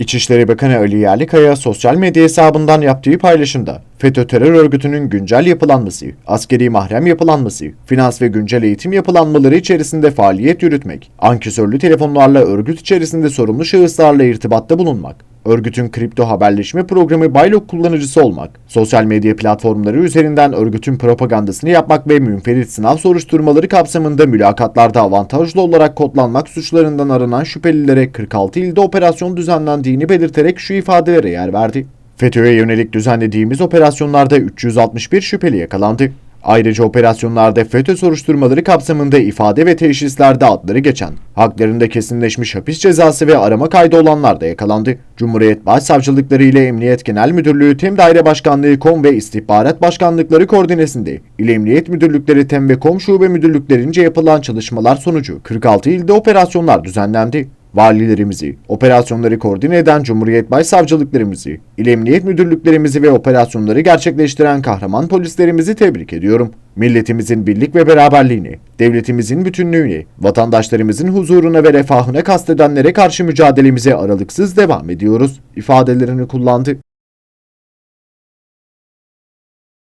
İçişleri Bakanı Ali Yerlikaya sosyal medya hesabından yaptığı paylaşımda FETÖ terör örgütünün güncel yapılanması, askeri mahrem yapılanması, finans ve güncel eğitim yapılanmaları içerisinde faaliyet yürütmek, ankesörlü telefonlarla örgüt içerisinde sorumlu şahıslarla irtibatta bulunmak, örgütün kripto haberleşme programı Baylok kullanıcısı olmak, sosyal medya platformları üzerinden örgütün propagandasını yapmak ve münferit sınav soruşturmaları kapsamında mülakatlarda avantajlı olarak kodlanmak suçlarından aranan şüphelilere 46 ilde operasyon düzenlendiğini belirterek şu ifadelere yer verdi. FETÖ'ye yönelik düzenlediğimiz operasyonlarda 361 şüpheli yakalandı. Ayrıca operasyonlarda FETÖ soruşturmaları kapsamında ifade ve teşhislerde adları geçen, haklarında kesinleşmiş hapis cezası ve arama kaydı olanlar da yakalandı. Cumhuriyet Başsavcılıkları ile Emniyet Genel Müdürlüğü Tem Daire Başkanlığı KOM ve İstihbarat Başkanlıkları koordinesinde İl Emniyet Müdürlükleri Tem ve KOM Şube Müdürlüklerince yapılan çalışmalar sonucu 46 ilde operasyonlar düzenlendi. Valilerimizi, operasyonları koordine eden Cumhuriyet Başsavcılıklarımızı, İl Emniyet Müdürlüklerimizi ve operasyonları gerçekleştiren kahraman polislerimizi tebrik ediyorum. Milletimizin birlik ve beraberliğini, devletimizin bütünlüğünü, vatandaşlarımızın huzuruna ve refahına kastedenlere karşı mücadelemize aralıksız devam ediyoruz ifadelerini kullandı.